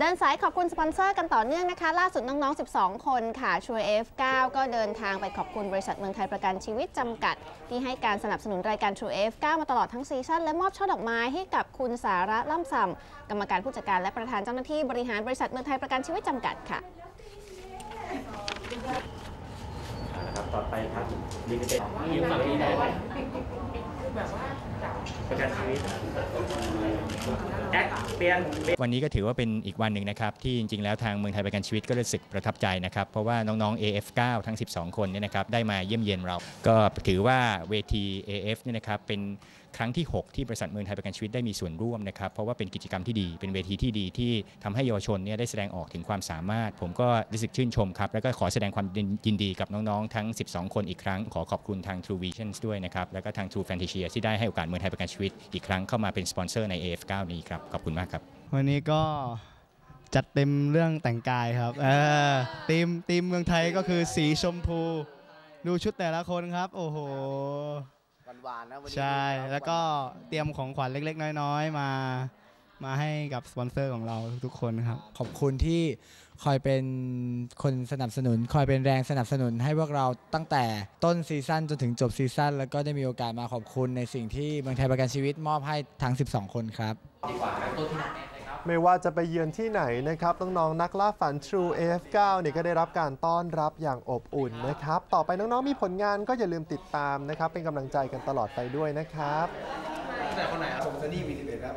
เดินสายขอบคุณสปอนเซอร์กันต่อเนื่องนะคะ ล่าสุดน้อง ๆ 12 คนค่ะช่วย F9 ก็เดินทางไปขอบคุณบริษัทเมืองไทยประกันชีวิตจำกัด ที่ให้การสนับสนุนรายการ True F9 มาตลอดทั้งซีซั่นและมอบช่อดอกไม้ให้กับคุณสาระล่ำซำกรรมการผู้จัดการและประธานเจ้าหน้าที่บริหารบริษัทเมืองไทยประกันชีวิตจำกัดค่ะนะครับต่อไปครับลิมิเต็ดยืมฝั่งนี้ได้ไหม ประกันชีวิตแอคเปลี่ยนวันนี้ก็ถือว่าเป็นอีกวันหนึ่งนะครับ ที่จริง ๆ แล้วทางเมืองไทยประกันชีวิตก็รู้สึกประทับใจนะครับ เพราะว่าน้องๆ AF9 ทั้ง 12 คนเนี่ยนะครับได้มาเยี่ยมเยียนเรา ก็ถือว่าเวที AF เนี่ยนะครับเป็น ครั้งที่ 6 ที่บริษัทเมืองไทยประกันชีวิตได้มีส่วนร่วมนะครับ เพราะว่าเป็นกิจกรรมที่ดี เป็นเวทีที่ดีที่ทำให้เยาวชนเนี่ยได้แสดงออกถึงความสามารถ ผมก็รู้สึกชื่นชมครับ แล้วก็ขอแสดงความยินดีกับน้องๆ ทั้ง 12 คนอีกครั้ง ขอขอบคุณทาง True Visions ด้วยนะครับ แล้วก็ทาง True Fantasia ที่ได้ให้โอกาสเมืองไทยประกันชีวิตอีกครั้งเข้ามาเป็นสปอนเซอร์ใน AF9 นี้ครับ ขอบคุณมากครับ วันนี้ก็จัดเต็มเรื่องแต่งกายครับเออทีมทีมเมืองไทยก็คือสีชมพู ดูชุดแต่ละคนครับ โอ้โห หวานๆนะวันนี้ใช่ดูแล้วก็เตรียมของขวัญเล็ก ๆ น้อย ๆ มา มาให้กับสปอนเซอร์ของเราทุกๆคนครับ ขอบคุณที่คอยเป็นคนสนับสนุน คอยเป็นแรงสนับสนุนให้พวกเราตั้งแต่ต้นซีซั่นจนถึงจบซีซั่นแล้วก็ได้มีโอกาสมาขอบคุณในสิ่งที่เมืองไทยประกันชีวิตมอบให้ทั้ง 12 คนครับ ไม่ว่าจะไปเยือนที่ไหนนะครับ น้องๆนักล่าฝัน True AF9 เนี่ยก็ได้รับการต้อนรับอย่างอบอุ่นนะครับ ต่อไปน้องๆมีผลงานก็อย่าลืมติดตามนะครับ เป็นกำลังใจกันตลอดไปด้วยนะครับแต่คนไหนผมซันนี่มี11ครับ